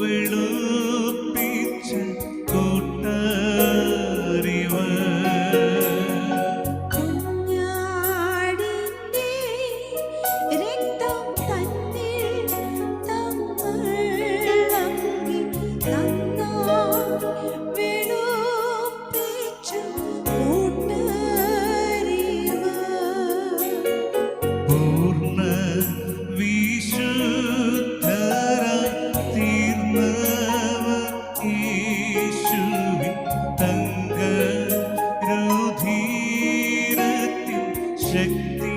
വിളു പൂർണ വിശുദ്ധരായി തീർന്നവ യേശുവിൻ തങ്ക രുധീരത്തിൽ ശക്തി